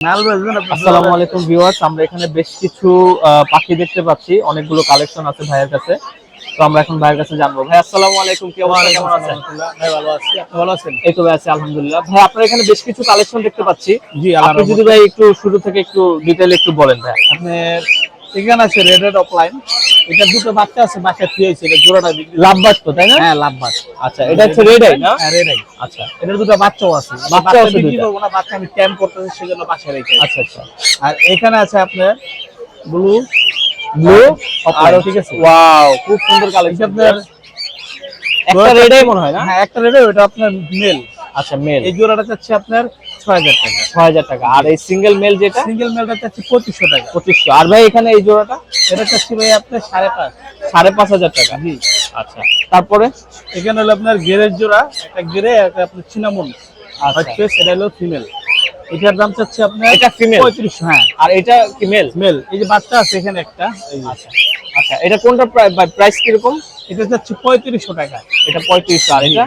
আসসালামু আলাইকুম ভিউয়ার্স আমরা এখানে বেশ কিছু পাখি দেখতে পাচ্ছি। অনেকগুলো কালেকশন আছে ভাইয়ের কাছে। তো আমরা এখন ভাইয়ের কাছে জানব। ভাই আসসালামু আলাইকুম কি অবস্থা? কেমন আছেন? ভাই ভালো আছি। আপনি ভালো আছেন? এই তো ভাই আছি আলহামদুলিল্লাহ। ভাই আপনার এখানে বেশ কিছু কালেকশন দেখতে পাচ্ছি। জি আপনি যদি ভাই একটু শুরু থেকে একটু ডিটেইল একটু বলেন ভাই। আপনি এখানে আছে রেড রেড অফলাইন এটা দুটো বাচ্চা আছে বাচ্চা থুয়েছে এটা জোড়াটা তো তাই না? হ্যাঁ আচ্ছা এটা হচ্ছে রেড আই না? হ্যাঁ রেড আই আচ্ছা এটার দুটো বাচ্চাও আছে। বাচ্চা আছে বিক্রি দুইটা। করব না বাচ্চা আমি ক্যাম্প করতেছি সেজন্য বাসায় রেখে আচ্ছা আচ্ছা। আর এখানে আছে আপনার ব্লু ব্লু আর ঠিক আছে? ওয়াও খুব সুন্দর এটা কালেকশন আপনার একটা রেড আই মনে হয় না? হ্যাঁ একটা রেড ওটা আপনার মেল আচ্ছা মেল এই জোড়াটা চাচ্ছে আপনার ছয় হাজার টাকা ছয় হাজার টাকা। আর এই সিঙ্গেল মেল যেটা? সিঙ্গেল মেলটা চাচ্ছে পঁচিশশো টাকা। পঁচিশশো। আর ভাই এখানে এই জোড়াটা? এটা ভাই আপনার টাকা জি। আচ্ছা তারপরে? এখানে হলো আপনার গেরের জোড়া একটা গেরে একটা আপনার চিনামন। আচ্ছা। হচ্ছে সেটা হলো ফিমেল এটার দাম চাচ্ছে আপনার এটা female? পঁয়ত্রিশশো হ্যাঁ। আর এটা কি মেল মেল এই যে বাচ্চা আছে এখানে একটা আচ্ছা। আচ্ছা এটা কোনটা প্রাইস কীরকম? এটা চাচ্ছে পঁয়ত্রিশশো টাকা। এটা পঁয়ত্রিশশো আর এটা?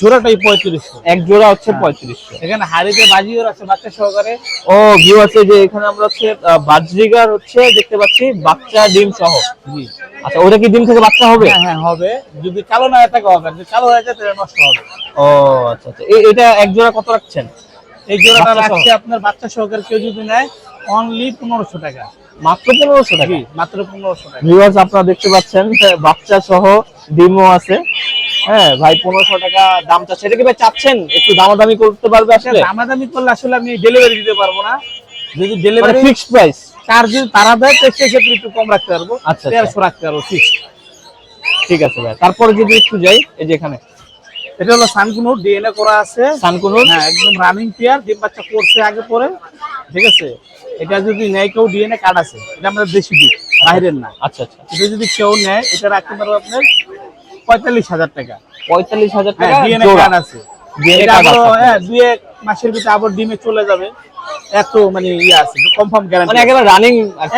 জোড়াটাই পঁয়ত্রিশশো। এক জোড়া হচ্ছে হ্যাঁ। পঁয়ত্রিশশো এখানে হাড়িতে বাজিও আছে বাচ্চা সহকারে। ও ভিউ আছে যে এখানে আমরা হচ্ছে বাজরিগার হচ্ছে দেখতে পাচ্ছি বাচ্চা ডিম সহ। জি। আচ্ছা ওটা কি ডিম থেকে বাচ্চা হবে? হ্যাঁ হ্যাঁ হবে। যদি কালো না থাকে হবে। যদি কালো হয়ে যায় তাহলে নষ্ট হবে। ও আচ্ছা আচ্ছা। এটা এক জোড়া কত রাখছেন? এই জোড়াটা রাখছে আপনার বাচ্চা সহকারে কেউ যদি নেয় অনলি পনেরোশো টাকা। মাত্র পনেরোশো টাকা? মাত্র পনেরোশো টাকা। ভিউয়ার্স আপনারা দেখতে পাচ্ছেন বাচ্চা সহ ডিমও আছে। হ্যাঁ ভাই পনেরোশো টাকা দাম চাচ্ছে। এটা কি ভাই চাচ্ছেন? একটু দামাদামি করতে পারবে আসলে? দামাদামি করলে আসলে আমি ডেলিভারি দিতে পারব না। যদি ডেলিভারি ফিক্সড প্রাইস চার্জ যদি তারা দেয় তো সেক্ষেত্রে একটু কম রাখতে পারব। আচ্ছা, আচ্ছা। তেরোশো রাখতে পারব ফিক্স ঠিক আছে ভাই তারপরে যদি একটু যাই এই যে এখানে। এটা হলো সানকুনো ডিএনএ করা আছে। সানকুনুর? হ্যাঁ একদম রানিং পেয়ার ডিম বাচ্চা করছে আগে পরে। ঠিক আছে? এটা যদি নেয় কেউ ডিএনএ কার্ড আছে। এটা আমরা দেশি দিই বাইরের না। আচ্ছা আচ্ছা। এটা যদি কেউ নেয় এটা রাখতে পারব আপনার পঁয়তাল্লিশ হাজার টাকা। পঁয়তাল্লিশ হাজার হ্যাঁ টাকা। আছে। হ্যাঁ দুই এক মাসের ভিতরে আবার ডিমে চলে যাবে। এত মানে ইয়ে আছে কনফার্ম মানে একেবারে রানিং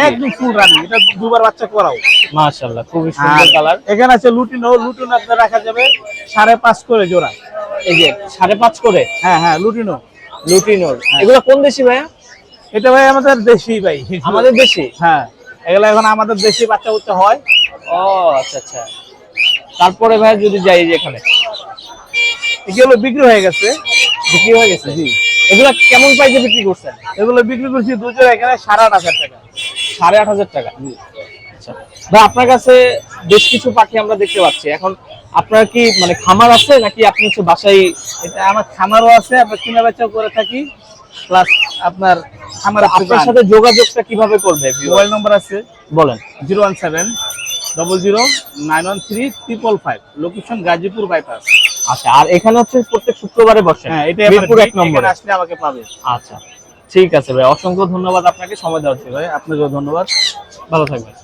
একদম ফুল রানিং এটা দুবার বাচ্চা করাও। মাশাআল্লাহ সুন্দর কালার এখানে আছে লুটিনো লুটিনো আপনার রাখা যাবে সাড়ে পাঁচ করে জোড়া। এই যে সাড়ে পাঁচ করে? হ্যাঁ হ্যাঁ লুটিনো। লুটিনোর। এগুলো কোন দেশি ভাইয়া? এটা ভাই আমাদের দেশি ভাই। আমাদের দেশি? হ্যাঁ এগুলো এখন আমাদের দেশি বাচ্চা উচ্চা হয়। ও আচ্ছা আচ্ছা। তারপরে ভাই যদি যাই এখানে এগুলো বিক্রি হয়ে গেছে। বিক্রি হয়ে গেছে? জি। এগুলো কেমন প্রাইসে বিক্রি করছেন? এগুলো বিক্রি করছি দুজোড়া এখানে সাড়ে আট হাজার টাকা। সাড়ে আট হাজার টাকা? আচ্ছা। ভাই আপনার কাছে বেশ কিছু পাখি আমরা দেখতে পাচ্ছি। এখন আপনার কি মানে খামার আছে নাকি আপনি হচ্ছে বাসায় এটা আমার খামারও আছে আমরা কিনা বেচাও করে থাকি। প্লাস আপনার আমার আপনার সাথে যোগাযোগটা কীভাবে করবে মোবাইল নম্বর আছে বলেন। Zero one seven double zero nine one three triple five location Gazipur bypass আচ্ছা আর এখানে হচ্ছে প্রত্যেক শুক্রবারে বসে? হ্যাঁ এটা মিরপুর এক নম্বর। আসলে আমাকে পাবে। আচ্ছা ঠিক আছে ভাই অসংখ্য ধন্যবাদ আপনাকে সময় দেওয়ার জন্য। ভাই আপনাকেও ধন্যবাদ। ভালো থাকবেন।